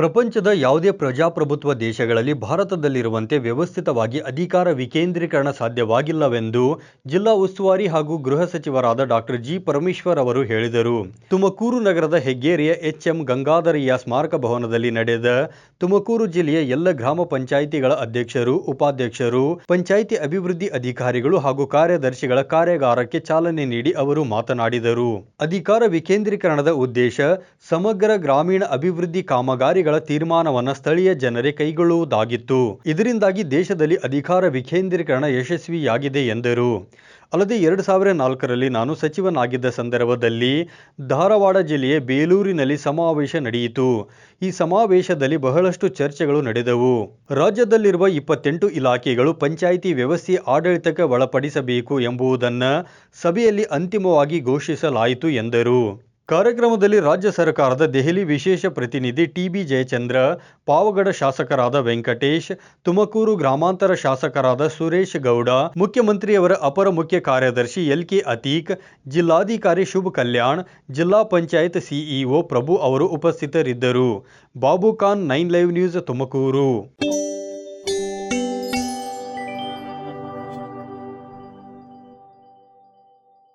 ಪ್ರಪಂಚದ ಯಾವುದೇ ಪ್ರಜಾಪ್ರಭುತ್ವ ದೇಶಗಳಲ್ಲಿ ಭಾರತದಲ್ಲಿರುವಂತೆ ವ್ಯವಸ್ಥಿತವಾಗಿ ಅಧಿಕಾರ ವಿಕೇಂದ್ರೀಕರಣ ಸಾಧ್ಯವಾಗಿಲ್ಲವೆಂದು ಜಿಲ್ಲಾ ಉಸ್ತುವಾರಿ ಹಾಗೂ ಗೃಹ ಸಚಿವರಾದ ಡಾಕ್ಟರ್ ಜಿ ಪರಮೇಶ್ವರ್ ಅವರು ಹೇಳಿದರು. ತುಮಕೂರು ನಗರದ ಹೆಗ್ಗೇರಿಯ ಎಚ್ಎಂ ಗಂಗಾಧರಯ್ಯ ಸ್ಮಾರಕ ಭವನದಲ್ಲಿ ನಡೆದ ತುಮಕೂರು ಜಿಲ್ಲೆಯ ಎಲ್ಲ ಗ್ರಾಮ ಪಂಚಾಯಿತಿಗಳ ಅಧ್ಯಕ್ಷರು, ಉಪಾಧ್ಯಕ್ಷರು, ಪಂಚಾಯಿತಿ ಅಭಿವೃದ್ಧಿ ಅಧಿಕಾರಿಗಳು ಹಾಗೂ ಕಾರ್ಯದರ್ಶಿಗಳ ಕಾರ್ಯಾಗಾರಕ್ಕೆ ಚಾಲನೆ ನೀಡಿ ಅವರು ಮಾತನಾಡಿದರು. ಅಧಿಕಾರ ವಿಕೇಂದ್ರೀಕರಣದ ಉದ್ದೇಶ ಸಮಗ್ರ ಗ್ರಾಮೀಣ ಅಭಿವೃದ್ಧಿ ಕಾಮಗಾರಿಗಳ ತೀರ್ಮಾನವನ್ನ ಸ್ಥಳೀಯ ಜನರೇ ಕೈಗೊಳ್ಳುವುದಾಗಿತ್ತು. ಇದರಿಂದಾಗಿ ದೇಶದಲ್ಲಿ ಅಧಿಕಾರ ವಿಕೇಂದ್ರೀಕರಣ ಯಶಸ್ವಿಯಾಗಿದೆ ಎಂದರು. ಅಲ್ಲದೆ ಎರಡು ಸಾವಿರ ನಾಲ್ಕರಲ್ಲಿ ನಾನು ಸಚಿವನಾಗಿದ್ದ ಸಂದರ್ಭದಲ್ಲಿ ಧಾರವಾಡ ಜಿಲ್ಲೆಯ ಬೇಲೂರಿನಲ್ಲಿ ಸಮಾವೇಶ ನಡೆಯಿತು. ಈ ಸಮಾವೇಶದಲ್ಲಿ ಬಹಳಷ್ಟು ಚರ್ಚೆಗಳು ನಡೆದವು. ರಾಜ್ಯದಲ್ಲಿರುವ ಇಪ್ಪತ್ತೆಂಟು ಇಲಾಖೆಗಳು ಪಂಚಾಯಿತಿ ವ್ಯವಸ್ಥೆ ಆಡಳಿತಕ್ಕೆ ಒಳಪಡಿಸಬೇಕು ಎಂಬುದನ್ನು ಸಭೆಯಲ್ಲಿ ಅಂತಿಮವಾಗಿ ಘೋಷಿಸಲಾಯಿತು ಎಂದರು. ಕಾರ್ಯಕ್ರಮದಲ್ಲಿ ರಾಜ್ಯ ಸರ್ಕಾರದ ದೆಹಲಿ ವಿಶೇಷ ಪ್ರತಿನಿಧಿ ಟಿಬಿ ಜಯಚಂದ್ರ, ಪಾವಗಡ ಶಾಸಕರಾದ ವೆಂಕಟೇಶ್, ತುಮಕೂರು ಗ್ರಾಮಾಂತರ ಶಾಸಕರಾದ ಸುರೇಶ್ ಗೌಡ, ಮುಖ್ಯಮಂತ್ರಿಯವರ ಅಪರ ಮುಖ್ಯ ಕಾರ್ಯದರ್ಶಿ ಎಲ್ ಕೆ ಅತೀಕ್, ಜಿಲ್ಲಾಧಿಕಾರಿ ಶುಭ್ ಕಲ್ಯಾಣ್, ಜಿಲ್ಲಾ ಪಂಚಾಯತ್ ಸಿಇಒ ಪ್ರಭು ಅವರು ಉಪಸ್ಥಿತರಿದ್ದರು. Babu Khan, nine live news Tumakuru.